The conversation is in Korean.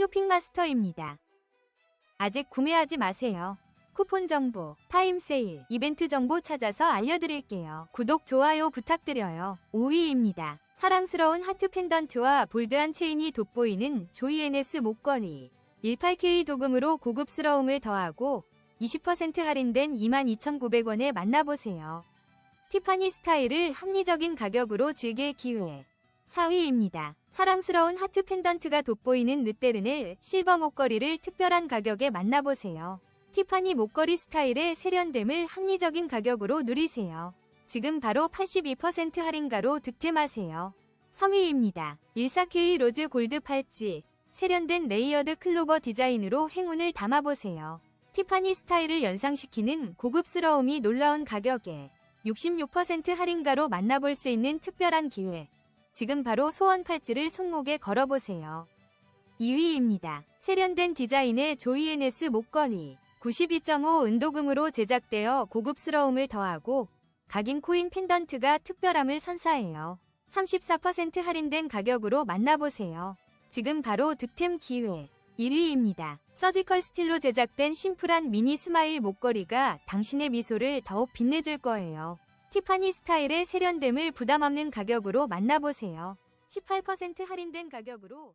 쇼핑마스터입니다. 아직 구매하지 마세요. 쿠폰 정보, 타임 세일, 이벤트 정보 찾아서 알려드릴게요. 구독, 좋아요 부탁드려요. 5위입니다. 사랑스러운 하트 펜던트와 볼드한 체인이 돋보이는 조이 NS 목걸이. 18K 도금으로 고급스러움을 더하고 20% 할인된 22,900원에 만나보세요. 티파니 스타일을 합리적인 가격으로 즐길 기회. 4위입니다. 사랑스러운 하트 펜던트가 돋보이는 르테르넬 실버 목걸이를 특별한 가격에 만나보세요. 티파니 목걸이 스타일의 세련됨을 합리적인 가격으로 누리세요. 지금 바로 82% 할인가로 득템하세요. 3위입니다. 14K 로즈 골드 팔찌 세련된 레이어드 클로버 디자인으로 행운을 담아보세요. 티파니 스타일을 연상시키는 고급스러움이 놀라운 가격에 66% 할인가로 만나볼 수 있는 특별한 기회. 지금 바로 소원 팔찌를 손목에 걸어보세요. 2위입니다. 세련된 디자인의 조이에네스 목걸이 92.5 은도금으로 제작되어 고급스러움을 더하고 각인 코인 펜던트가 특별함을 선사해요. 34% 할인된 가격으로 만나보세요. 지금 바로 득템 기회. 1위입니다. 서지컬 스틸로 제작된 심플한 미니 스마일 목걸이가 당신의 미소를 더욱 빛내줄 거예요. 티파니 스타일의 세련됨을 부담 없는 가격으로 만나보세요. 18% 할인된 가격으로